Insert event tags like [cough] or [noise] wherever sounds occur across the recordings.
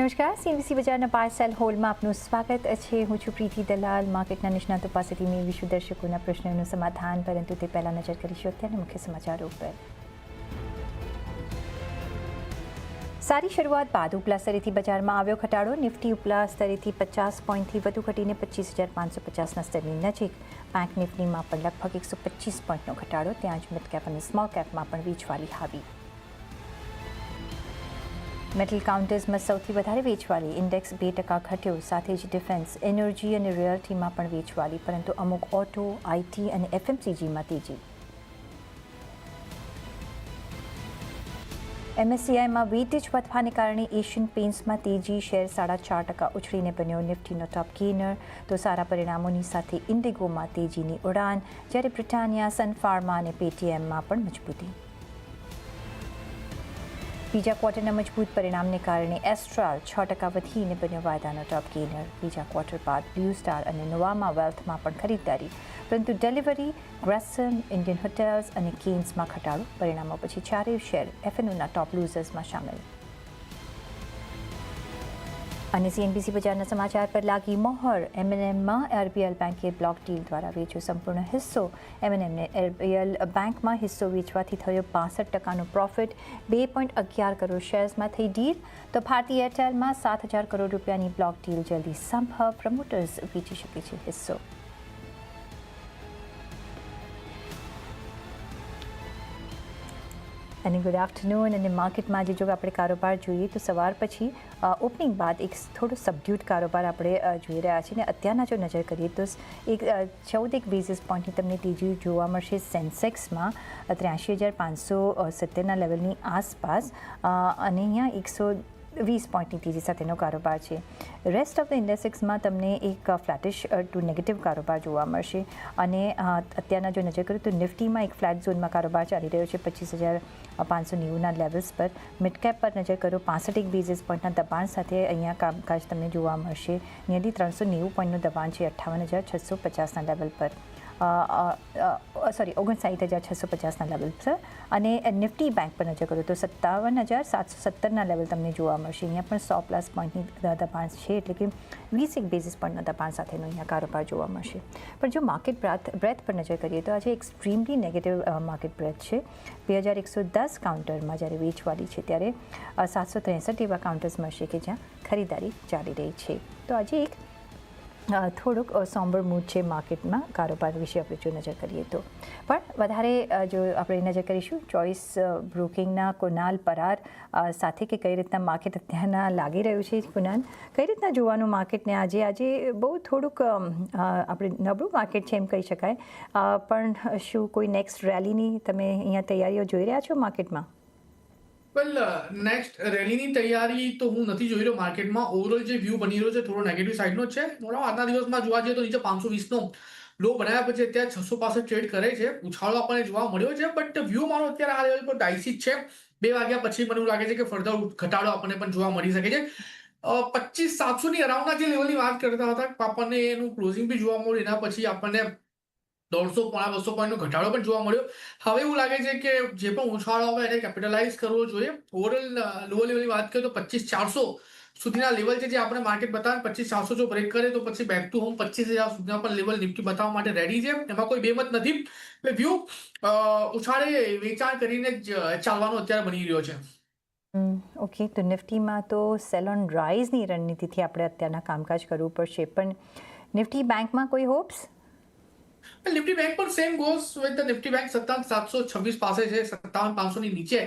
નમસ્કાર. સીબીસી બજારના પાર્સલ હોલમાં આપનું સ્વાગત. છે હું છું પ્રીતિ દલાલ. માર્કેટના નિષ્ણાતો પાસેથી મેળવીશું દર્શકોના પ્રશ્નોનું સમાધાન, પરંતુ તે પહેલાં નજર કરીશું અત્યારના મુખ્ય સમાચારો ઉપર. સારી શરૂઆત બાદ ઉપલા સ્તરેથી બજારમાં આવ્યો ઘટાડો. નિફ્ટી ઉપલા સ્તરેથી પચાસ પોઈન્ટથી વધુ ઘટીને પચીસ હજાર પાંચસો પચાસના સ્તરની નજીક. બેંક નિફ્ટીમાં પણ લગભગ એકસો પચીસ પોઈન્ટનો ઘટાડો. ત્યાં જ મિડ અને સ્મોલ કેપમાં પણ વેચવાલી હાવી. મેટલ કાઉન્ટર્સમાં સૌથી વધારે વેચવાલી ઇન્ડેક્સ બે ટકા ઘટ્યો, સાથે જ ડિફેન્સ એનર્જી અને રિયલ્ટીમાં પણ વેચવાલી પરંતુ અમુક ઓટો આઈટી અને એફએમસીજીમાં તેજી. એમએસસીઆઈમાં વેટેજ વધવાને કારણે એશિયન પેન્ટ્સમાં તેજી શેર સાડા ચાર ટકા ઉછળીને બન્યો નિફ્ટીનો ટોપ ગેનર તો સારા પરિણામોની સાથે ઇન્ડિગોમાં તેજીની ઉડાન, જ્યારે બ્રિટાનિયા સનફાર્મા અને પેટીએમમાં પણ મજબૂતી. બીજા ક્વાર્ટરના મજબૂત પરિણામને કારણે એસ્ટ્રાલ છ ટકા વધીને બન્યો વાયદાનો ટોપ ગેનર બીજા ક્વાર્ટર બાદ બ્લુ સ્ટાર અને નોવામા વેલ્થમાં પણ ખરીદદારી. પરંતુ ડિલિવરી ગ્રેસન ઇન્ડિયન હોટેલ્સ અને કેન્સમાં ઘટાડો. પરિણામો પછી ચારેય શેર એફએનયુના ટોપ લૂઝર્સમાં સામેલ. અને સીએનબીસી બજારના સમાચાર પર લાગી મોહર. એમએનએમમાં આરબીએલ બેન્કે બ્લોક ડીલ દ્વારા વેચ્યો સંપૂર્ણ હિસ્સો. એમએનએમને આરબીએલ બેંકમાં હિસ્સો વેચવાથી થયો બાસઠ ટકાનો પ્રોફિટ બે પોઈન્ટ અગિયાર કરોડ શેર્સમાં થઈ ડીલ તો ભારતી એરટેલમાં સાત હજાર કરોડ રૂપિયાની બ્લોક ડીલ જલ્દી સંભવ. પ્રમોટર્સ વેચી શકે છે હિસ્સો. અને ગુડ આફ્ટરનૂન અને માર્કેટમાં આજે જો આપણે કારોબાર જોઈએ તો સવાર પછી ઓપનિંગ બાદ એક થોડો સબડ્યુટ કારોબાર આપણે જોઈ રહ્યા છીએ. અને અત્યારના જો નજર કરીએ તો એક ચૌદ એક બેઝિસ પોઈન્ટની તમને તેજી જોવા મળશે સેન્સેક્સમાં ત્ર્યાસી હજાર પાંચસો સત્તરના લેવલની આસપાસ. અને અહીંયા એકસો વીસ પોઈન્ટની તેજી સાથેનો કારોબાર છે. રેસ્ટ ઓફ ધ ઇન્ડેક્સમાં તમને એક ફ્લેટિશ ટુ નેગેટિવ કારોબાર જોવા મળશે. અને અત્યારના જો નજર કરીએ તો નિફ્ટીમાં એક ફ્લેટ ઝોનમાં કારોબાર ચાલી રહ્યો છે, પચીસ હજાર પાંચસો નેવુંના લેવલ્સ પર. મિડકેપ પર નજર કરો, પાસઠ એક બેઝિસ પોઈન્ટના દબાણ સાથે અહીંયા કામકાજ તમને જોવા મળશે. નિયરલી ત્રણસો નેવું પોઈન્ટનું દબાણ છે, અઠ્ઠાવન હજાર છસો પચાસના લેવલ પર. સોરી ઓગણસાઠ હજાર છસો પચાસના લેવલ પર અને નિફ્ટી બેંક પર નજર કરો તો સત્તાવન હજાર સાતસો સત્તરના લેવલ તમને જોવા મળશે. અહીંયા પણ સો પ્લસ પોઈન્ટની દબાણ છે, એટલે કે વીસ એક બેઝિસ પોઈન્ટના દબાણ સાથેનો અહીંયા કારોબાર જોવા મળશે. પણ જો માર્કેટ બ્રેથ બ્રેથ પર નજર કરીએ તો આજે એક્સ્ટ્રીમલી નેગેટિવ માર્કેટ બ્રેથ છે. બે હજાર એકસો દસ કાઉન્ટરમાં જ્યારે વેચવાલી છે, ત્યારે સાતસો ત્રેસઠ એવા કાઉન્ટર્સ મળશે કે જ્યાં ખરીદારી ચાલી રહી છે. તો આજે એક થોડુંક સોમ્બર મૂડ છે માર્કેટમાં કારોબાર વિશે આપણે જો નજર કરીએ તો. પણ વધારે જો આપણે નજર કરીશું, ચોઈસ બ્રોકિંગના કુનાલ પરાર સાથે કે કઈ રીતના માર્કેટ અત્યારના લાગી રહ્યું છે કુનાલ કઈ રીતના જોવાનું માર્કેટને આજે? આજે બહુ થોડુંક આપણે નબળું માર્કેટ છે એમ કહી શકાય. પણ શું કોઈ નેક્સ્ટ રેલીની તમે અહીંયા તૈયારીઓ જોઈ રહ્યા છો માર્કેટમાં વેલ નેક્સ્ટ રેલીની તૈયારી તો હું નથી જોઈ રહ્યો માર્કેટમાં. ઓવરઓલ જે વ્યૂ બની રહ્યો છે, થોડો નેગેટિવ સાઈડનો છે. મોટા આજના દિવસમાં જોવા જઈએ તો નીચે પાંચસો વીસનો લો બનાવ્યા પછી અત્યારે છસો પાસઠ ટ્રેડ કરે છે. ઉછાળો આપણને જોવા મળ્યો છે બટ વ્યૂ મારો અત્યારે આ લેવલ પર ડાયસી છે. બે વાગ્યા પછી મને એવું લાગે છે કે ફર્ધર ઘટાડો આપણને પણ જોવા મળી શકે છે. પચીસ સાતસો ની અરાઉન્ડના જે લેવલની વાત કરતા હતા, આપણને એનું ક્લોઝિંગ બી જોવા મળ્યું. એના પછી આપણને દોઢસો પોણા, બસો પોઈન્ટનો ઘટાડો પણ જોવા મળ્યો. હવે એવું લાગે છે કે જે પણ ઉછાળો આવે એને કેપિટલાઇઝ કરવો જોઈએ. ઓવરઓલ લોઅર લેવલની વાત કરીએ તો પચીસ ચારસો સુધીના લેવલ છે જે આપણે માર્કેટ બતાવે પચીસ ચારસો જો બ્રેક કરે તો પછી બેક ટુ હોમ પચીસ હજાર સુધીના પણ લેવલ નિફ્ટી બતાવવા માટે રેડી છે. એમાં કોઈ બેમત નથી. એટલે વ્યૂ ઉછાળે વેચાણ કરીને જ ચાલવાનો અત્યારે બની રહ્યો છે. ઓકે તો નિફ્ટીમાં તો સેલોન રાઇઝની રણનીતિથી આપણે અત્યારના કામકાજ કરવું પડશે. પણ નિફ્ટી બેંકમાં કોઈ હોપ્સ નિફ્ટી બેંક પણ same goes with Nifty bank સત્તાવન, સાતસો છવ્વીસ પાસે છે, સત્તાવન પાંચસો ની નીચે.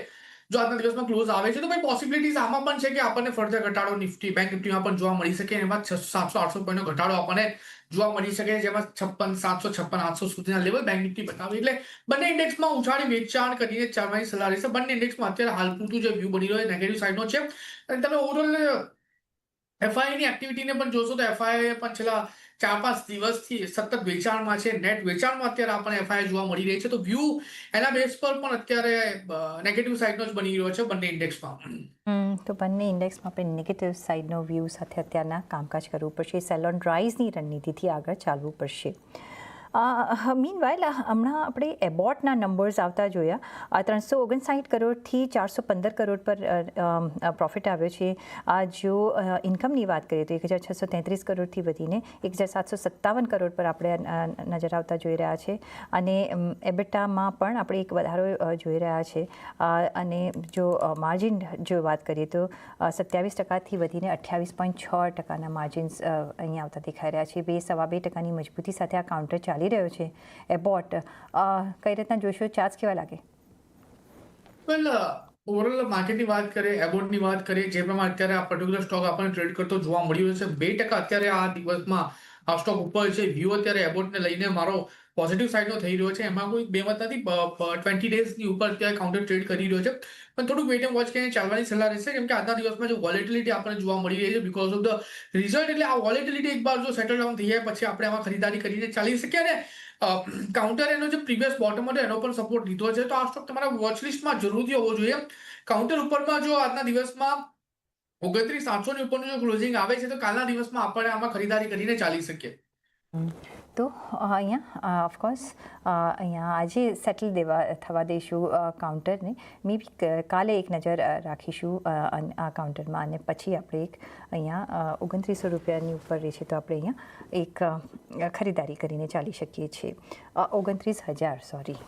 જો આજના દિવસમાં ક્લોઝ આવે છે, તો ભાઈ પોસિબિલિટીઝ આમાં પણ છે કે આપણને ફર્ધર ઘટાડો નિફ્ટી બેંક નિફ્ટીમાં પણ જોવા મળી શકે. એમાં સાતસો, આઠસો પોઈન્ટનો ઘટાડો આપણને જોવા મળી શકે. જેમાં છપ્પન, સાતસો, છપ્પન, આઠસો સુધીના લેવલ બેંક નિફ્ટી બતાવે. એટલે બંને ઇન્ડેક્સમાં ઉછાળી વેચાણ કરીને ચાલવાની સલાહ રહેશે બંને ઇન્ડેક્સમાં અત્યારે હાલ પૂરતું જે વ્યૂ બની રહ્યો છે નેગેટિવ સાઈડનો છે. અને તમે ઓવરઓલ એફઆઈની એક્ટિવિટીને પણ જોશો તો એફઆઈ પણ છેલ્લા ચાર પાંચ દિવસથી સતત વેચાણમાં છે નેટ વેચાણમાં અત્યારે આપણને એફઆઈ જોવા મળી રહી છે. તો વ્યૂ એના બેઝ પર પણ અત્યારે નેગેટિવ સાઇડનો જ બની રહ્યો છે બંને ઇન્ડેક્સમાં તો બંને ઇન્ડેક્સમાં આપણે નેગેટિવ સાઇડનો વ્યૂ સાથે અત્યારના કામકાજ કરવું પડશે. સેલોન રાઇઝની રણનીતિથી આગળ ચાલવું પડશે. મીન વાઇલ હમણાં આપણે એબોટના નંબર્સ આવતા જોયા. ત્રણસો ઓગણસાઠ કરોડથી ચારસો પંદર કરોડ પર પ્રોફિટ આવ્યો છે. આ જો ઇન્કમની વાત કરીએ તો એક હજાર છસો તેત્રીસ કરોડથી વધીને એક હજાર સાતસો સત્તાવન કરોડ પર આપણે નજર આવતા જોઈ રહ્યા છે. અને એબેટામાં પણ આપણે એક વધારો જોઈ રહ્યા છે. અને જો માર્જિન જો વાત કરીએ તો સત્યાવીસ ટકાથી વધીને અઠ્યાવીસ પોઈન્ટ છ ટકાના માર્જિન્સ અહીંયા આવતા દેખાઈ રહ્યા છે. બે સવા બે ટકાની મજબૂતી સાથે આ કાઉન્ટર ચાલી રહ્યો છે. એબોટ કઈ રીતના જોશો? ચાર્જ કેવા લાગે? વેલ ઓવરઓલ માર્કેટની વાત કરીએ એબોટની વાત કરીએ, જે પ્રમાણે અત્યારે આ પર્ટિક્યુલર સ્ટોક આપણને ટ્રેડ કરતો જોવા મળ્યો છે બે ટકા અત્યારે આ દિવસમાં આ સ્ટોક ઉપર છે. વ્યૂ અત્યારે એબોર્ડને લઈને મારો પોઝિટિવ સાઇડનો થઈ રહ્યો છે. એમાં કોઈ બે વાત નથી ટ્વેન્ટી ડેઝની ઉપર અત્યારે કાઉન્ટર ટ્રેડ કરી રહ્યો છે. પણ થોડુંક વેટ વોચ કરીને ચાલવાની સલાહ રહેશે. કેમ કે આજના દિવસમાં જે વોલેટિલિટી આપણને જોવા મળી રહી છે બિકોઝ ઓફ ધ રિઝલ્ટ એટલે આ વોલેટિલિટી એક બાર જો સેટલ ડાઉન થઈ જાય, પછી આપણે આમાં ખરીદારી કરીને ચાલી શકીએ અને કાઉન્ટર એનો જે પ્રીવિયસ બોટમ હતો, એનો પણ સપોર્ટ લીધો છે. તો આ સ્ટોક તમારા વોચ લિસ્ટમાં જરૂરથી હોવો જોઈએ. કાઉન્ટર ઉપરમાં જો આજના દિવસમાં ઓગણત્રીસ સાતસો ની ઉપરનું જો ક્લોઝિંગ આવે છે, તો કાલના દિવસમાં આપણે આમાં ખરીદારી કરીને ચાલી શકીએ. તો અહીંયા ઓફકોર્સ અહીંયા આજે સેટલ દેવા, થવા દઈશું કાઉન્ટરને મે બી કાલે એક નજર રાખીશું આ કાઉન્ટરમાં અને પછી આપણે એક અહીંયા ઓગણત્રીસો રૂપિયાની ઉપર રહે છે, તો આપણે અહીંયા એક ખરીદારી કરીને ચાલી શકીએ છીએ. ઓગણત્રીસ હજાર સોરી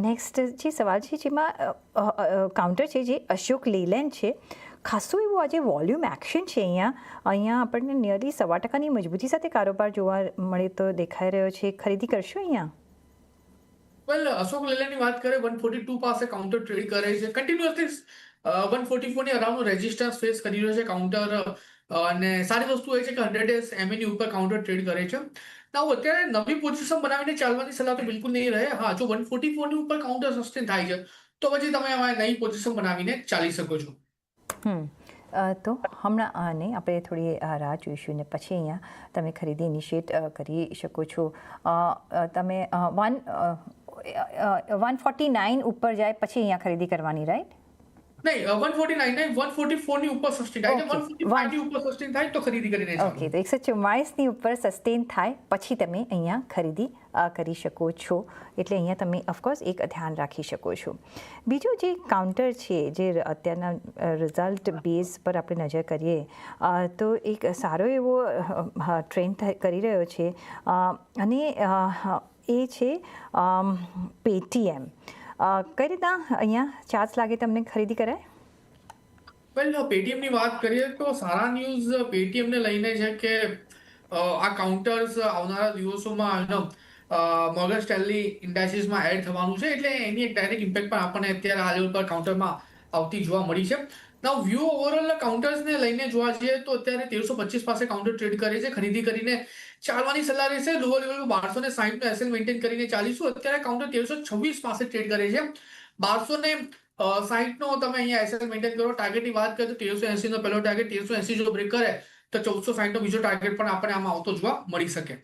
નેક્સ્ટ [laughs] જે સવાલ છે, જેમાં કાઉન્ટર છે, જે અશોક લેલેન્ડ છે ખાસું એવું આજે વોલ્યુમ એક્શન છે અહીંયા. અહીંયા આપણને નિયરલી સવા ટકાની મજબૂતી સાથે કારોબાર જોવા મળે તો દેખાઈ રહ્યો છે. ખરીદી કરશો અહીંયા? વેલ અશોક લેલેન્ડની વાત કરીએ વન ફોર્ટી ટુ પાસે કાઉન્ટર ટ્રેડ કરે છે. કન્ટિન્યુઅસલી વન ફોર્ટી ફોરની અરાઉન્ડ રેઝિસ્ટન્સ ફેસ કરી રહ્યો છે કાઉન્ટર અને સારી વસ્તુ એ છે કે હંડ્રેડ ડેઝ એમએની ઉપર કાઉન્ટર ટ્રેડ કરે છે. ના અત્યારે નવી પોઝિશન બનાવીને ચાલવાની સલાહ તો બિલકુલ નહીં રહે. હા, જો વન ફોર્ટી ફોરની ઉપર કાઉન્ટર સસ્ટેન થાય છે, તો પછી તમે આમાં નવી પોઝિશન બનાવીને ચાલી શકો છો. તો હમણાં આને આપણે થોડી રાહ જોઈશું ને પછી અહીંયા તમે ખરીદી ઇનિશિએટ કરી શકો છો. તમે વન વન ફોર્ટી નાઇન ઉપર જાય, પછી અહીંયા ખરીદી કરવાની રાઈટ નહીં નહીં ઉપર સસ્ટેન થાય. ઉપર સસ્ટેન થાય તો ખરીદી. ઓકે તો એકસો ચુમ્માળીસની ઉપર સસ્ટેન થાય પછી તમે અહીંયા ખરીદી કરી શકો છો. એટલે અહીંયા તમે ઓફકોર્સ એક ધ્યાન રાખી શકો છો. બીજું જે કાઉન્ટર છે જે અત્યારના રિઝલ્ટ બેઝ પર આપણે નજર કરીએ તો એક સારો એવો ટ્રેન્ડ કરી રહ્યો છે. અને એ છે પેટીએમ કઈ રીતના અહીંયા ચાર્જ લાગે તમને ખરીદી કરાય? વેલ પેટીએમની વાત કરીએ તો સારા ન્યૂઝ પેટીએમને લઈને છે કે આ કાઉન્ટર્સ આવનારા દિવસોમાં મોર્ગન સ્ટેલની ઇન્ડાઇસીસમાં એડ થવાનું છે. એટલે એની એક ડાયરેક્ટ ઇમ્પેક્ટ પણ આપણને અત્યારે હાલ ઉપર પર કાઉન્ટરમાં આવતી જોવા મળી છે. નાવ વ્યૂ ઓવરઓલ કાઉન્ટર્સને લઈને જોવા જઈએ તો અત્યારે તેરસો પચીસ પાસે કાઉન્ટર ટ્રેડ કરે છે. ખરીદી કરીને ચાલવાની સલાહ રહેશે. લોઅર લેવલ બારસો ને સાહીઠ નો એસએલ મેન્ટેન કરીને ચાલીશું. અત્યારે કાઉન્ટર તેરસો છવ્વીસ પાસે ટ્રેડ કરે છે. બારસો ને સાહીઠ નો તમે અહીંયા એસએલ મેન્ટેન કરો. ટાર્ગેટની વાત કરીએ તો તેરસો એસી નો પહેલો ટાર્ગેટ તેરસો એસી જો બ્રેક કરે, તો ચૌદસો સાહીઠ નો બીજો ટાર્ગેટ પણ આપણે આમાં આવતો જોવા મળી શકે.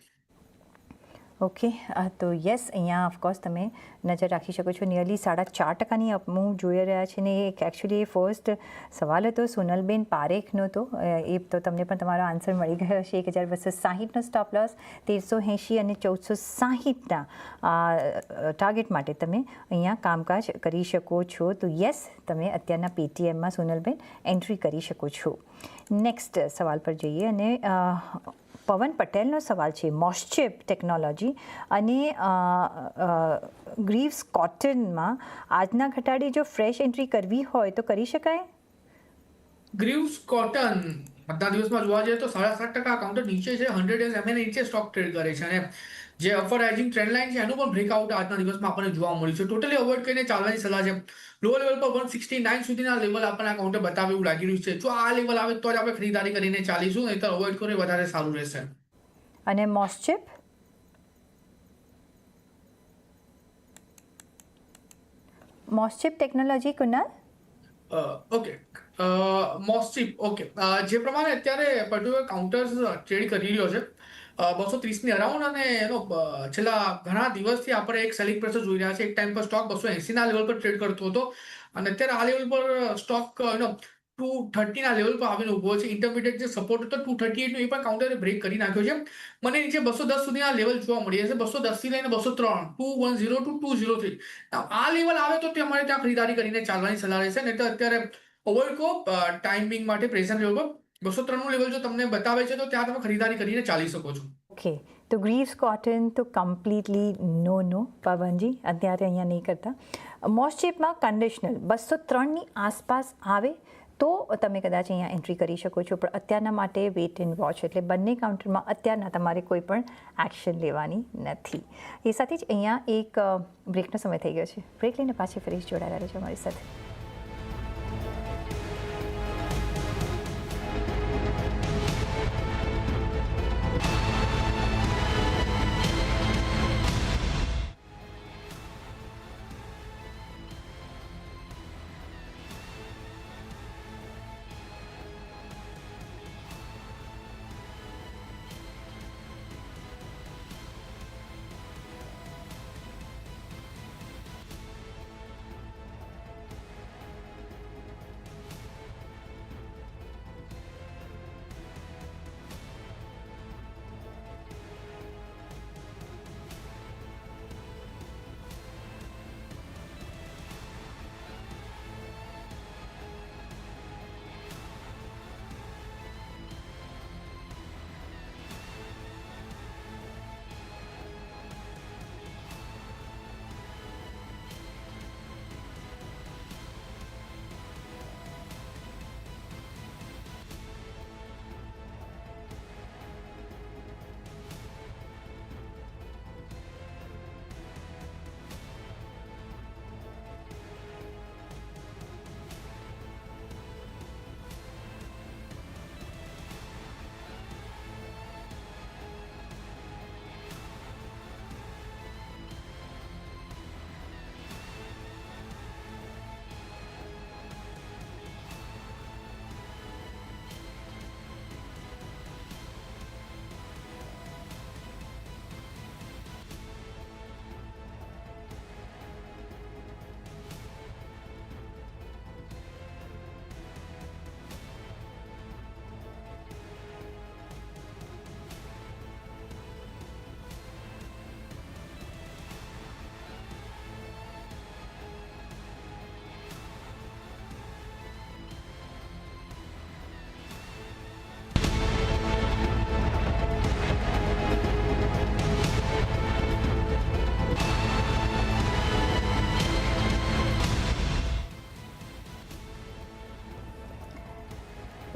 ઓકે તો યસ અહીંયા ઓફકોર્સ તમે નજર રાખી શકો છો. નિયરલી સાડા ચાર ટકાની અપમૂવ જોઈ રહ્યા છે ને એક એકચ્યુઅલી એ ફર્સ્ટ સવાલ હતો સોનલબેન પારેખનો તો. એ તો તમને પણ તમારો આન્સર મળી ગયો છે એક હજાર બસો સાહીઠનો સ્ટોપ લોસ તેરસો એંશી અને ચૌદસો સાહીઠના ટાર્ગેટ માટે તમે અહીંયા કામકાજ કરી શકો છો. તો યસ તમે અત્યારના પેટીએમમાં સોનલબેન એન્ટ્રી કરી શકો છો. નેક્સ્ટ સવાલ પર જઈએ અને પવન પટેલનો સવાલ છે, મોસ્ચેપ ટેકનોલોજી અને ગ્રીવ્સ કોટનમાં આજના ઘટાડે જો ફ્રેશ એન્ટ્રી કરવી હોય તો કરી શકાય? Greaves Cotton. બધા દિવસમાં જોવા જઈએ તો સાડા સાત ટકા કાઉન્ટર નીચે છે. હંડ્રેડ એસ એમએ નીચે સ્ટોક ટ્રેડ કરે છે. અને જે અપર રાઇઝિંગ ટ્રેન્ડ લાઇન છે એનું પણ બ્રેકઆઉટ આજના દિવસમાં આપણને જોવા મળ્યું છે. ટોટલી અવોઇડ કરીને ચાલવાની સલાહ છે. લો લેવલ પર વન સિક્સટી નાઇન સુધીના લેવલ આપણને આ કાઉન્ટર બતાવે એવું લાગી રહ્યું છે. જો આ લેવલ આવે તો જ આપણે ખરીદારી કરીને ચાલીશું નહીં તો અવોઇડ કરો વધારે સારું રહેશે. અને Moschip Moschip technology Kunal? Okay Moschip okay જે પ્રમાણે અત્યારે પર્ટિક્યુલર કાઉન્ટર્સ ટ્રેડ કરી રહ્યો છે. બસો ત્રીસની અરાઉન્ડ અને એનો છેલ્લા ઘણા દિવસથી આપણે એક સેલિંગ પ્રેશર જોઈ રહ્યા છે એક ટાઈમ પર સ્ટોક બસો એંસીના લેવલ પર ટ્રેડ કરતો હતો. અને અત્યારે આ લેવલ પર સ્ટોક એનો ટુ થર્ટીના લેવલ પર આવીને ઊભો છે. ઇન્ટરમીડિયેટ જે સપોર્ટ હતો ટુ થર્ટી એટનો એ પણ કાઉન્ટરે બ્રેક કરી નાખ્યો છે. મને નીચે બસો દસ સુધીના લેવલ જોવા મળી જશે બસો દસથી લઈને બસો ત્રણ two one zero two two zero three આ લેવલ આવે તો તમારે ત્યાં ખરીદારી કરીને ચાલવાની સલાહ રહેશે. નહીં તો અત્યારે ઓવર કો ટાઈમિંગ માટે પ્રેઝન્ટ લેવલ બસો ત્રણનું લેવલ જો તમને બતાવે છે તો ત્યાં તમે ખરીદારી કરીને ચાલી શકો છો. ઓકે તો ગ્રીવ્સ કોટન તો કમ્પ્લીટલી નો નો પવનજી, અત્યારે અહીંયા નહીં કરતા. મોસ્ટશીપમાં કન્ડિશનલ બસો ત્રણની આસપાસ આવે તો તમે કદાચ અહીંયા એન્ટ્રી કરી શકો છો. પણ અત્યારના માટે વેઇટ એન્ડ વોચ એટલે બંને કાઉન્ટરમાં અત્યારના તમારે કોઈ પણ એક્શન લેવાની નથી. એ સાથે જ અહીંયા એક બ્રેકનો સમય થઈ ગયો છે. બ્રેક લઈને પાછી ફરી જોડાયેલા રહેજો અમારી સાથે.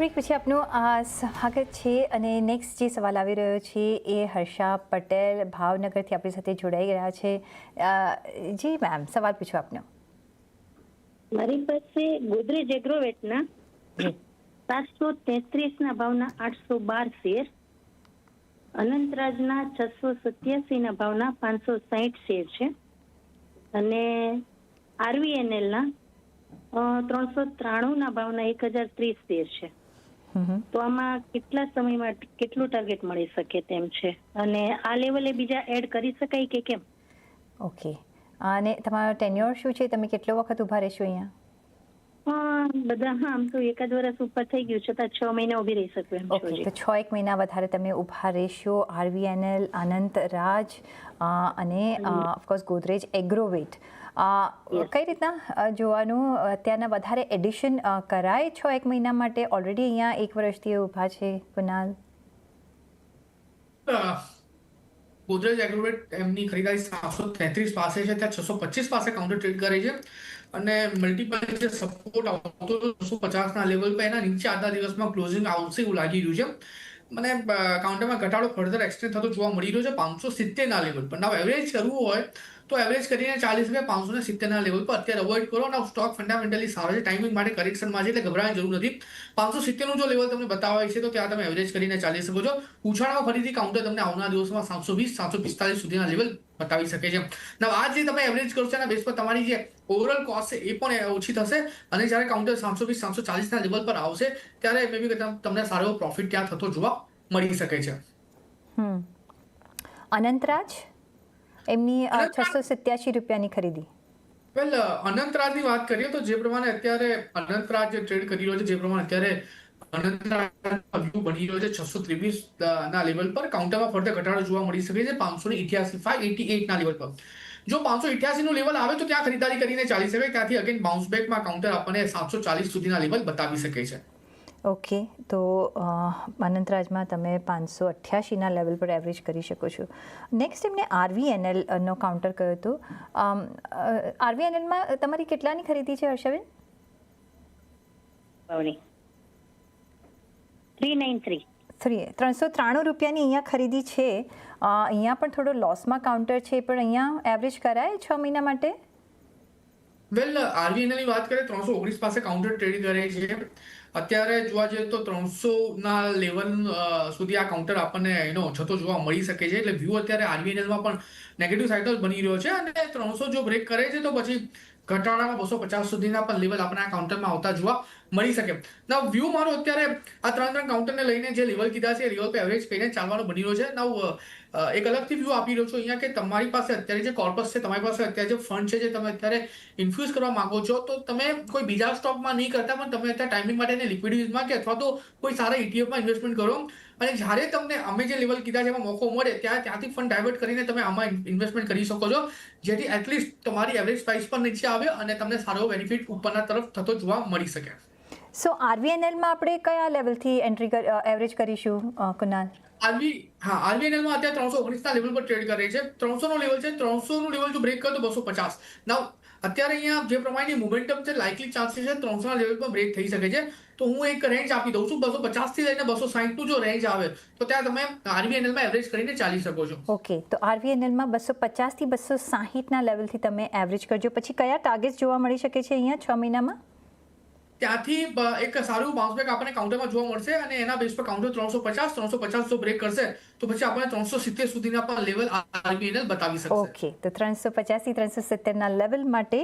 બ્રેક પછી આપનું આ સ્વાગત છે અને નેક્સ્ટ જે સવાલ આવી રહ્યો છે એ હર્ષા પટેલ ભાવનગરથી આપણી સાથે જોડાઈ રહ્યા છે. જી મેમ સવાલ પૂછો આપનો. મારી પાસે ગોદરેજ એગ્રોવેટના સાતસો તેત્રીસ ના ભાવના આઠસો બાર શેર અનંતરાજના છસો સત્યાસીના ભાવના પાંચસો સાહીઠ શેર છે અને આરવીએનએલના ત્રણસો ત્રાણુંના ભાવના એક હજાર ત્રીસ શેર છે. તો આમાં કેટલા સમયમાં કેટલું ટાર્ગેટ મળી શકે તેમ છે? અને આ લેવલે બીજા એડ કરી શકાય કે કેમ? ઓકે અને તમારો ટેન્યોર શું છે? તમે કેટલો વખત ઊભા રહેશો અહીંયા? બધા હા આમ તો એકાદ વર્ષ ઉપર થઈ ગયું છતાં છ મહિના ઊભી રહી શકું એમ ઓકે તો છ એક મહિના વધારે તમે ઊભા રહેશો. આરવીએનએલ અનંત રાજ અને ઓફકોર્સ ગોદરેજ એગ્રોવેટ. કઈ રીતના જોવાનું? અત્યારના વધારે એડિશન કરાય છ એક મહિના માટે? ઓલરેડી અહીંયા એક વર્ષથી ઊભા છે કુનાલ ગોદરેજ એગ્રોવેટ એમની ખરીદારી સાતસો તેત્રીસ પાસે છે. ત્યાં છસો પચીસ પાસે કાઉન્ટર ટ્રેડ કરે છે. અને મલ્ટીપલ જે સપોર્ટ આવતો છસો પચાસના લેવલ પર એના નીચે આધા દિવસમાં ક્લોઝિંગ આવશે એવું લાગી રહ્યું છે. મને કાઉન્ટરમાં ઘટાડો ફર્ધર એક્સટેન્ડ થતો જોવા મળી રહ્યો છે. પાંચસો સિત્તેરના લેવલ પર. Now એવરેજ કરવું હોય તો એવરેજ કરીને ચાલીસ રૂપિયા પાંચસો ને સિત્તેરના લેવલ પર અત્યારે અવોઇડ કરો અને સ્ટોક ફંડામેન્ટલી સારો છે. ટાઈમિંગ માટે કરેક્શનમાં છે એટલે ગભરાવાની જરૂર નથી. પાંચસો સિત્તેરનું જો લેવલ તમને બતાવાય છે, તો ત્યાં તમે એવરેજ કરીને ચાલી શકો છો. ઉછાળામાં ફરીથી કાઉન્ટર તમને આવનારા દિવસમાં સાતસો વીસ, સાતસો પિસ્તાલીસ સુધીના લેવલ બતાવી શકે છે. આ જે તમે એવરેજ કરો છો એના બેસ પર તમારી જે ઓવરઓલ કોસ્ટ છે, એ પણ ઓછી થશે. અને જ્યારે કાઉન્ટર સાતસો વીસ, સાતસો ચાલીસના લેવલ પર આવશે, ત્યારે મે બી તમને સારો પ્રોફિટ ત્યાં થતો જોવા મળી શકે છે. અનંતરાજ? એમની છસો સિત્યાસી રૂપિયાની ખરીદી. વેલ અનંતરાજની વાત કરીએ તો જે પ્રમાણે અત્યારે અનંતરાજ જે ટ્રેડ કરી રહ્યો છે જે પ્રમાણે અત્યારે અનંતરાજ બની રહ્યો છે છસો ત્રેવીસ ના લેવલ પર. કાઉન્ટરમાં ફરતે ઘટાડો જોવા મળી શકે છે પાંચસો ને ઇઠ્યાસી ફાઈવ એટી એટ ના લેવલ પર. જો પાંચસો ઇઠ્યાસી નું લેવલ આવે તો ત્યાં ખરીદારી કરીને ચાલી શકે. ત્યાંથી અગેન બાઉન્સ બેકમાં કાઉન્ટર આપણને સાતસો ચાલીસ સુધીના લેવલ બતાવી શકે છે. ઓકે તો અનંતરાજમાં તમે પાંચસો અઠ્યાસીના લેવલ પર એવરેજ કરી શકો છો. નેક્સ્ટ એમને આરવીએનએલ નો કાઉન્ટર કયો હતો આરવીએનએલમાં તમારી કેટલાની ખરીદી છે Harshaben? Three nine three three ત્રણસો ત્રાણું રૂપિયાની અહીંયા ખરીદી છે. અહીંયા પણ થોડો લોસમાં કાઉન્ટર છે પણ અહીંયા એવરેજ કરાય છ મહિના માટે? વેલ આરવીએનએલની વાત કરીએ ત્રણસો ઓગણીસ પાસે કાઉન્ટર ટ્રેડિંગ કરે છે. અત્યારે જોવા જઈએ તો ત્રણસો ના લેવલ સુધી આ કાઉન્ટર આપણને એનો જતો જોવા મળી શકે છે. એટલે વ્યૂ અત્યારે આરબીએનએલમાં પણ નેગેટિવ સાઇડ બની રહ્યો છે. અને ત્રણસો જો બ્રેક કરે છે તો પછી ઘટાડામાં બસો પચાસ સુધીના પણ લેવલ આપણે આ કાઉન્ટરમાં આવતા જોવા મળી શકે. ના વ્યૂ મારો અત્યારે આ ત્રણ ત્રણ કાઉન્ટરને લઈને જે લેવલ કીધા છે લેવલ પર એવરેજ કરીને ચાલવાનો બની રહ્યો છે. નવ એક અલગથી વ્યૂ આપી રહ્યો છું. અહીંયા કે તમારી પાસે અત્યારે જે કોર્પસ છે, તમારી પાસે અત્યારે જે ફંડ છે જે તમે અત્યારે ઇન્ફ્યુઝ કરવા માંગો છો, તો તમે કોઈ બીજા સ્ટોકમાં નહીં કરતા, પણ તમે અત્યારે ટાઈમિંગ માટે એને લિક્વિડિટીમાં કે અથવા તો કોઈ સારા ઇટીએફમાં ઇન્વેસ્ટમેન્ટ કરો. અને જ્યારે તમને અમે જે લેવલ કીધા છે, એમાં મોકો મળે ત્યારે ત્યાંથી ફંડ ડાયવર્ટ કરીને તમે આમાં ઇન્વેસ્ટમેન્ટ કરી શકો છો. જેથી એટલીસ્ટ તમારી એવરેજ પ્રાઇસ પણ નીચે આવે અને તમને સારો બેનિફિટ ઉપરના તરફ થતો જોવા મળી શકે. સો આરવીએનએલમાં આપણે કયા લેવલથી એન્ટ્રી એવરેજ કરીશું કુનાલ આરબી હા આરબીએનએલમાં અત્યારે ત્રણસો ઓગણીસના લેવલ પર ટ્રેડ કરે છે. ત્રણસો નો લેવલ છે, ત્રણસો નું લેવલ જો બ્રેક કરે તો બસો પચાસ. નાવ અત્યારે અહીંયા જે પ્રમાણેની મોમેન્ટમ છે લાઇકલી ચાન્સીસ છે, ત્રણસો ના લેવલ પર બ્રેક થઈ શકે છે. તો હું એક રેન્જ આપી દઉં છું, બસો પચાસથી લઈને બસો સાહીઠનું જો રેન્જ આવે, તો ત્યાં તમે આરબીએનએલમાં એવરેજ કરીને ચાલી શકો છો. ઓકે તો આરવીએનએલમાં બસો પચાસથી બસો સાહીઠના લેવલથી તમે એવરેજ કરજો. પછી કયા ટાર્ગેટ જોવા મળી શકે છે અહીંયા છ મહિનામાં? ત્યાંથી એક સારું બાઉન્સબેક આપણને કાઉન્ટરમાં જોવા મળશે અને એના બેઝ પર કાઉન્ટર ત્રણસો પચાસ ત્રણસો પચાસ જો બ્રેક કરશે. તો પછી આપણે ત્રણસો સિત્તેર સુધીના પણ લેવલ આરબીએનએલ બતાવી શકશે ઓકે તો ત્રણસો પચાસથી ત્રણસો સિત્તેરના લેવલ માટે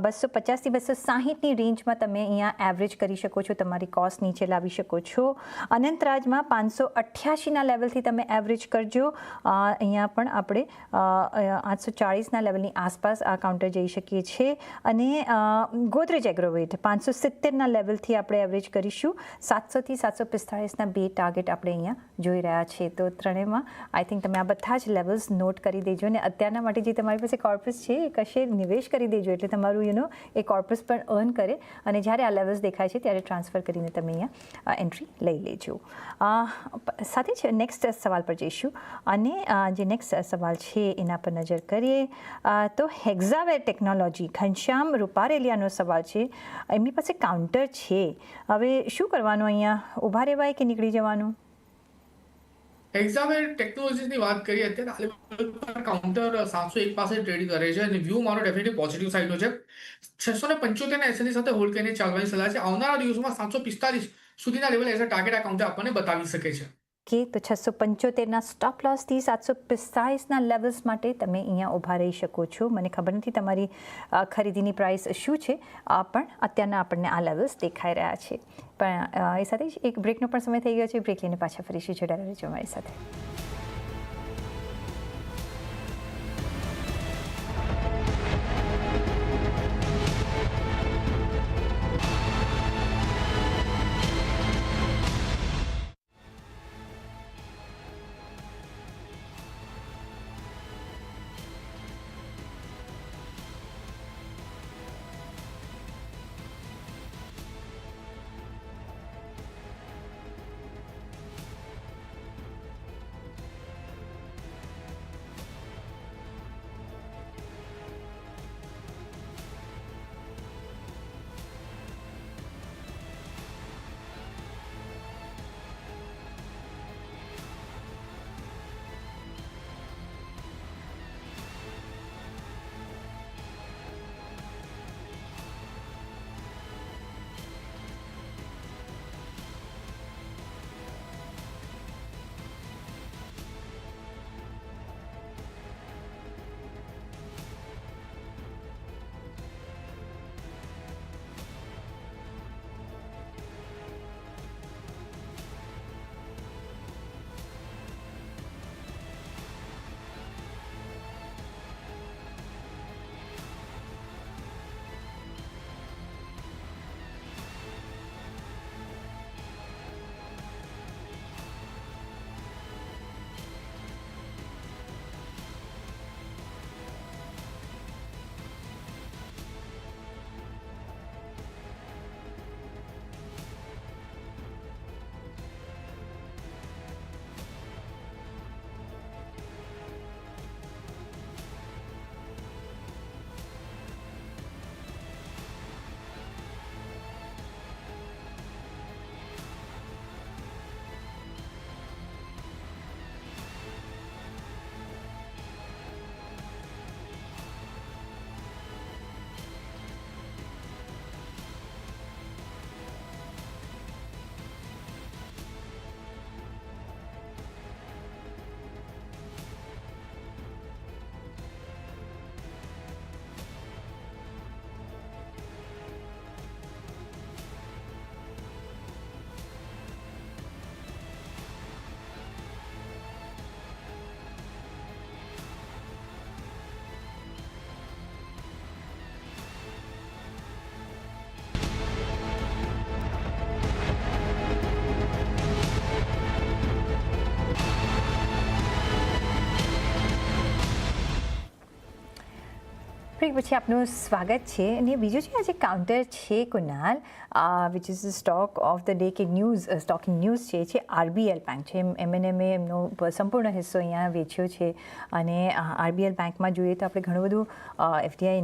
બસો પચાસથી બસો સાહીઠની રેન્જમાં તમે અહીંયા એવરેજ કરી શકો છો તમારી કોસ્ટ નીચે લાવી શકો છો અનંતરાજમાં પાંચસો અઠ્યાસીના લેવલથી તમે એવરેજ કરજો અહીંયા પણ આપણે આઠસો ચાળીસના લેવલની આસપાસ આ કાઉન્ટર જઈ શકીએ છીએ અને ગોદરેજ એગ્રોવેટ પાંચસો સિત્તેરના લેવલથી આપણે એવરેજ કરીશું સાતસોથી સાતસો પિસ્તાળીસના બે ટાર્ગેટ આપણે અહીંયા જોઈ રહ્યા છીએ તો ત્રણેયમાં આઈ થિંક તમે આ બધા જ લેવલ્સ નોટ કરી દેજો અને અત્યારના માટે જે તમારી પાસે કોર્પસ છે, એ કશે નિવેશ કરી દેજો. એટલે તમારું યુ નો એ કોર્પસ પણ અર્ન કરે અને જ્યારે આ લેવલ્સ દેખાય છે ત્યારે ટ્રાન્સફર કરીને તમે અહીંયા એન્ટ્રી લઈ લેજો. સાથે જ નેક્સ્ટ સવાલ પર જઈશું. અને જે નેક્સ્ટ સવાલ છે એના પર નજર કરીએ. તો હેક્ઝાવેર ટેકનોલોજી ઘનશ્યામ રૂપારેલિયાનો સવાલ છે. એમની પાસે કાઉન્ટર છે. હવે શું કરવાનું અહીંયા? ઊભા રહેવાય કે નીકળી જવાનું? એક્ઝામે ટેકનોલોજીની વાત કરીએ, અત્યારે કાઉન્ટર સાતસો એક પાસે ટ્રેડ કરે છે અને વ્યૂ મારો ડેફિનેટલી પોઝિટિવ સાઈડનો છે. છસો ને પંચોતેર ના સાથે હોલ્ડ કરીને ચાલવાની સલાહ છે. આવનારા દિવસોમાં સાતસો પિસ્તાલીસ સુધીના લેવલ એઝ અ ટાર્ગેટ આ કાઉન્ટર આપણને બતાવી શકે છે. કે તો છસો પંચોતેરના સ્ટોપ લોસથી સાતસો પિસ્તાળીસના લેવલ્સ માટે તમે અહીંયા ઊભા રહી શકો છો. મને ખબર નથી તમારી ખરીદીની પ્રાઇસ શું છે પણ અત્યારના આપણને આ લેવલ્સ દેખાઈ રહ્યા છે. પણ એ સાથે જ એક બ્રેકનો પણ સમય થઈ ગયો છે. બ્રેક લઈને પાછા ફરીશું. જોડાયેલા રહેજો મારી સાથે. બ્રેક પછી આપનું સ્વાગત છે અને બીજું છે, આજે કાઉન્ટર છે Kunal which is stock of the day કે ન્યૂઝ સ્ટોકિંગ ન્યૂઝ છે, જે આરબીએલ બેંક છે. એમએનએમએ એમનો સંપૂર્ણ હિસ્સો અહીંયા વેચ્યો છે અને આરબીએલ બેંકમાં જોઈએ તો આપણે ઘણું બધું એફડીઆઈ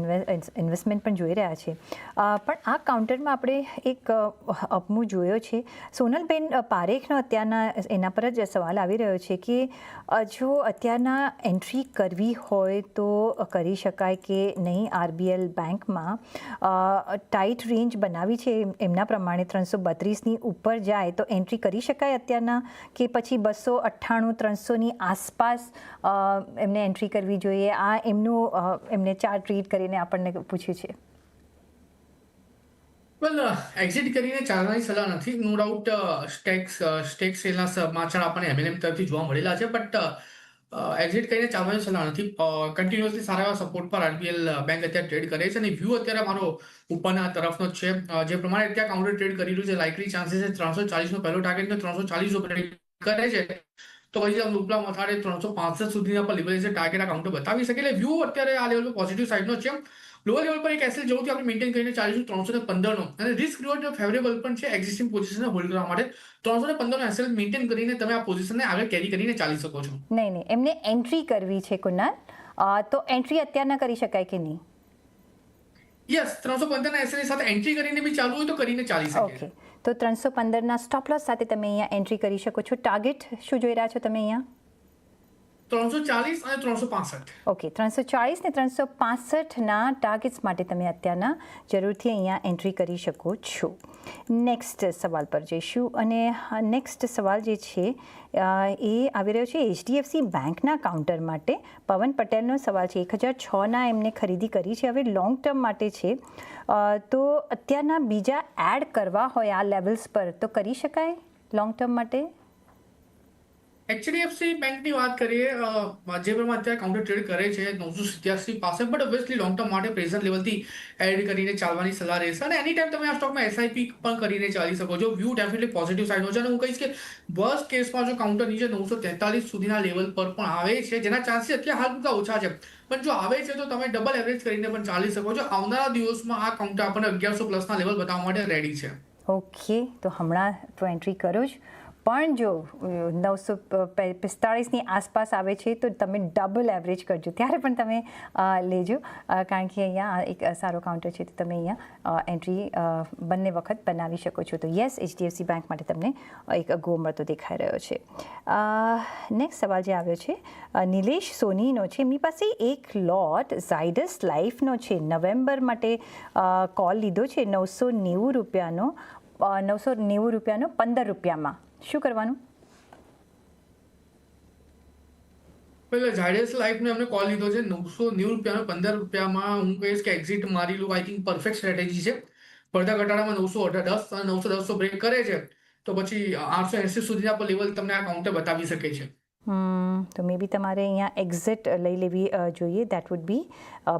ઇન્વેસ્ટમેન્ટ પણ જોઈ રહ્યા છે. પણ આ કાઉન્ટરમાં આપણે એક અપમૂ જોયો છે. સોનલબેન પારેખનો અત્યારના, એના પર જ સવાલ આવી રહ્યો છે કે જો અત્યારના એન્ટ્રી કરવી હોય તો કરી શકાય કે નહીં આરબીએલ બેંકમાં ટાઈટ રેન્જ બનાવી છે એમના પ્રમાણે ત્રણસો બત્રીસની ઉપર જાય તો એન્ટ્રી કરી શકાય અત્યારના કે પછી બસો અઠ્ઠાણું, ત્રણસોની આસપાસ એમને એન્ટ્રી કરવી જોઈએ. આ એમનું એમને ચાર્ટ રીડ કરીને આપણને પૂછ્યું છે. વેલ એક્ઝિટ કરીને ચાલવાની સલાહ નથી. નો ડાઉટ સ્ટેક્સ સ્ટેક સેલના સમાચાર આપણને એમએલએમ તરફથી જોવા મળેલા છે. બટ એક્ઝિટ કરીને ચાલવાની સલાહ નથી કન્ટિન્યુઅસલી સારા એવા સપોર્ટ પર આરબીએલ બેંક અત્યારે ટ્રેડ કરે છે અને વ્યૂ અત્યારે મારો ઉપરના તરફનો જ છે. જે પ્રમાણે અત્યારે કાઉન્ટર ટ્રેડ કરી રહ્યું છે લાઇકલી ચાન્સીસ છે ત્રણસો ચાલીસનો પહેલો ટાર્ગેટ ત્રણસો ચાલીસ બ્રેક કરે છે. તો પછી તમે ઉપલા મથાડે ત્રણસો પાંસઠ સુધીના પર છે ટાર્ગેટ આ કાઉન્ટર બતાવી શકે એટલે વ્યૂ અત્યારે આ લેવલ પર પોઝિટિવ સાઇડનો છે. લોઅર લેવલ પર એક એસેલ જેવું આપણે મેન્ટેન કરીને ચાલીશું ત્રણસો ને પંદરનો. અને રિસ્ક રિવોર્ડ ફેવરેબલ પણ છે એક્ઝિસ્ટિંગ પોઝિશનને હોલ્ડ કરવા માટે. ત્રણસો ને પંદરનો એસેલ મેન્ટેન કરીને તમે આ પોઝિશનને આગળ કેરી કરીને ચાલી શકો છો. નહીં નહીં એમને એન્ટ્રી કરવી છે કુનાલ તો એન્ટ્રી અત્યારના કરી શકાય કે નહીં? યસ ત્રણસો પંદરના એસએલ સાથે એન્ટ્રી કરીને બી ચાલુ હોય તો કરીને ચાલી શકે. ઓકે તો ત્રણસો પંદરના સ્ટોપ લોસ સાથે તમે અહીંયા એન્ટ્રી કરી શકો છો. ટાર્ગેટ શું જોઈ રહ્યા છો તમે અહીંયા? ત્રણસો ચાલીસ અને ત્રણસો પાસઠ. ઓકે ત્રણસો ચાલીસ ને ત્રણસો પાસઠના ટાર્ગેટ્સ માટે તમે અત્યારના જરૂરથી અહીંયા એન્ટ્રી કરી શકો છો. નેક્સ્ટ સવાલ પર જઈશું અને નેક્સ્ટ સવાલ જે છે એ આવી રહ્યો છે એચડીએફસી બેંકના કાઉન્ટર માટે. પવન પટેલનો સવાલ છે, એક હજાર છના એમને ખરીદી કરી છે, હવે લોંગ ટર્મ માટે છે. તો અત્યારના બીજા એડ કરવા હોય આ લેવલ્સ પર, તો કરી શકાય લોંગ ટર્મ માટે? એચડીએફસી બેંકની વાત કરીએ જે પ્રમાણે અત્યારે કાઉન્ટર ટ્રેડ કરે છે, નવસો સિત્યાસી પાસે બટ ઓબ્વિયસલી લોંગ ટર્મ માટે પ્રેઝન્ટ લેવલથી એડ કરીને ચાલવાની સલાહ રહેશે. અને એની ટાઈમ તમે આ સ્ટોકમાં એસઆઈપી પણ કરીને ચાલી શકો છો વ્યૂ ડેફિનેટલી પોઝિટિવ સાઇડનો છે. અને હું કહીશ કે બસ કેસમાં જો કાઉન્ટર નીચે નવસો તેતાલીસ સુધીના લેવલ પર પણ આવે છે, જેના ચાન્સીસ અત્યારે હાલ પૂરતા ઓછા છે. પણ જો આવે છે તો તમે ડબલ એવરેજ કરીને પણ ચાલી શકો છો. આવનારા દિવસમાં આ કાઉન્ટર આપણને અગિયારસો પ્લસના લેવલ બતાવવા માટે રેડી છે. ઓકે તો હમણાં તો એન્ટ્રી કરો જ. પણ જો નવસો પિસ્તાળીસની આસપાસ આવે છે, તો તમે ડબલ એવરેજ કરજો. ત્યારે પણ તમે લેજો. કારણ કે અહીંયા એક સારો કાઉન્ટર છે, તો તમે અહીંયા એન્ટ્રી બંને વખત બનાવી શકો છો. તો યસ એચડીએફસી બેંક માટે તમને એક ગો મળતો દેખાઈ રહ્યો છે. નેક્સ્ટ સવાલ જે આવ્યો છે નિલેશ સોનીનો છે. એમની પાસે એક લોટ ઝાયડસ લાઈફનો છે. નવેમ્બર માટે કોલ લીધો છે નવસો નેવું રૂપિયાનો નવસો નેવું રૂપિયાનો પંદર રૂપિયામાં. શું કરવાનું? પહેલા ઝાયડસ લાઈફને અમને કોલ લીધો છે નવસો નેવું રૂપિયાનો પંદર રૂપિયામાં હું કહીશ કે એક્ઝિટ મારી લઉં આઈ થિંક પરફેક્ટ સ્ટ્રેટેજી છે. પડદા ઘટાડામાં નવસો અઢાર દસ અને નવસો દસો બ્રેક કરે છે. તો પછી આઠસો એંસી સુધીના પર લેવલ તમને આ કાઉન્ટર બતાવી શકે છે. તો મે બી તમારે અહીંયા એક્ઝિટ લઈ લેવી જોઈએ. That would be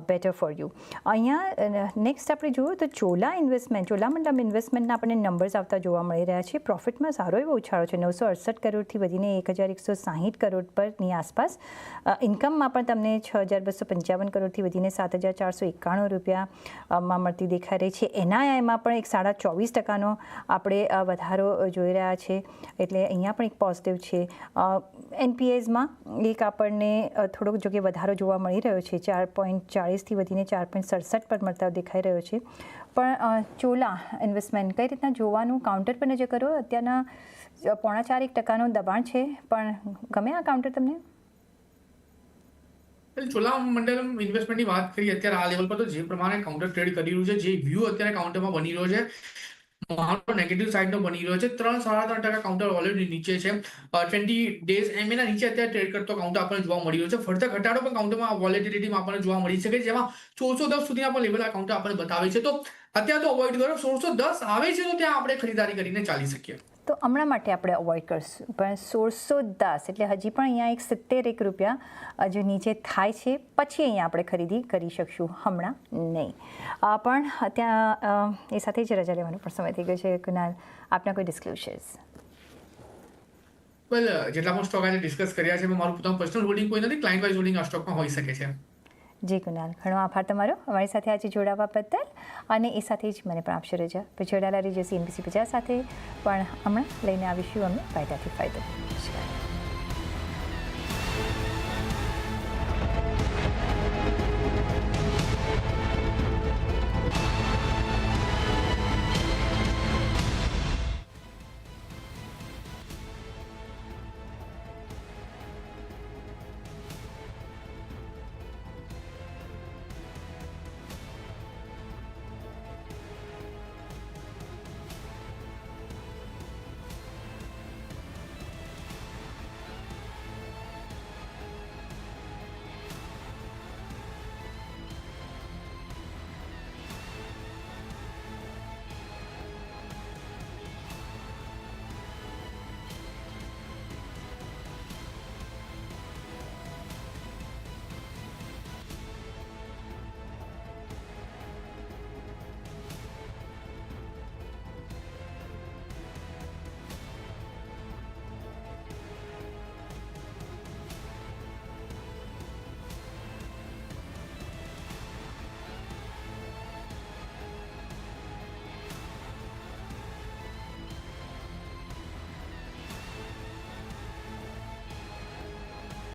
better for you અહીંયા નેક્સ્ટ આપણે જોયું તો ચોલા ઇન્વેસ્ટમેન્ટ ચોલામંડલમ ઇન્વેસ્ટમેન્ટના આપણને નંબર્સ આવતા જોવા મળી રહ્યા છે. પ્રોફિટમાં સારો એવો ઉછાળો છે. નવસો અડસઠ કરોડથી વધીને એક હજાર એકસો સાહીઠ કરોડ પરની આસપાસ. ઇન્કમમાં પણ તમને છ હજાર બસો પંચાવન કરોડથી વધીને સાત હજાર ચારસો એકાણું રૂપિયામાં મળતી દેખાઈ રહી છે. એનઆઈઆઈમાં પણ એક સાડા ચોવીસ ટકાનો આપણે વધારો જોઈ રહ્યા છે. એટલે અહીંયા પણ એક પોઝિટિવ છે. એનપીએસમાં એક આપણને થોડોક જોકે વધારો જોવા મળી રહ્યો છે. ચાર પોઈન્ટ ચાળીસથી વધીને ચાર પોઈન્ટ સડસઠ પર મળતા દેખાઈ રહ્યો છે. પણ ચોલા ઇન્વેસ્ટમેન્ટ કઈ રીતના જોવાનું કાઉન્ટર પર નજર કરો. અત્યારના પોણા ચાર એક ટકાનું દબાણ છે. પણ ગમે આ કાઉન્ટર તમને? ચોલા મંડલમ ઇન્વેસ્ટમેન્ટની વાત કરીએ, અત્યારે આ લેવલ પર તો જે પ્રમાણે કાઉન્ટર ટ્રેડ કરી રહ્યું છે, જે વ્યૂ અત્યારે કાઉન્ટરમાં બની રહ્યો છે મારો નેગેટિવ સાઇડનો બની રહ્યો છે. ત્રણ સાડા ત્રણ ટકા કાઉન્ટર ઓલરેડી નીચે છે. ટ્વેન્ટી ડેઝ એમએના નીચે અત્યારે ટ્રેડ કરતો કાઉન્ટર આપણને જોવા મળી રહ્યો છે. ફરતા ઘટાડો પણ કાઉન્ટરમાં વોલેટિલિટીમાં આપણને જોવા મળી શકે જેમાં સોળસો દસ સુધીના પણ લેવલ કાઉન્ટર આપણને બતાવે છે. તો અત્યારે તો અવોઇડ કરો. સોળસો દસ આવે છે તો ત્યાં આપણે ખરીદારી કરીને ચાલી શકીએ. તો હમણાં માટે આપણે અવોઇડ કરશું. પણ સોળસો દસ, એટલે હજી પણ અહીંયા એક સિત્તેર એક રૂપિયા હજુ નીચે થાય છે, પછી અહીંયા આપણે ખરીદી કરી શકશું. હમણાં નહીં. પણ ત્યાં એ સાથે જ રજા લેવાનો પણ સમય થઈ ગયો છે. કુનાલ આપના કોઈ ડિસ્ક્લોઝર્સ જેટલા પણ સ્ટોક આજે ડિસ્કસ કર્યા છે મારું પોતાનું પર્સનલ હોલ્ડિંગ કોઈ નથી ક્લાઇન્ટ વાઇઝ હોલ્ડિંગ આ સ્ટોકમાં હોઈ શકે છે. જી કુનાલ ઘણો આભાર તમારો. અમારી સાથે આજે જોડાવા બદલ. અને એ સાથે જ મને પણ આપશો રજા. પછી જોડાયેલા રહીજો સીએનબીસી બજાર સાથે પણ હમણાં લઈને આવીશું અમે. ફાયદાથી ફાયદો.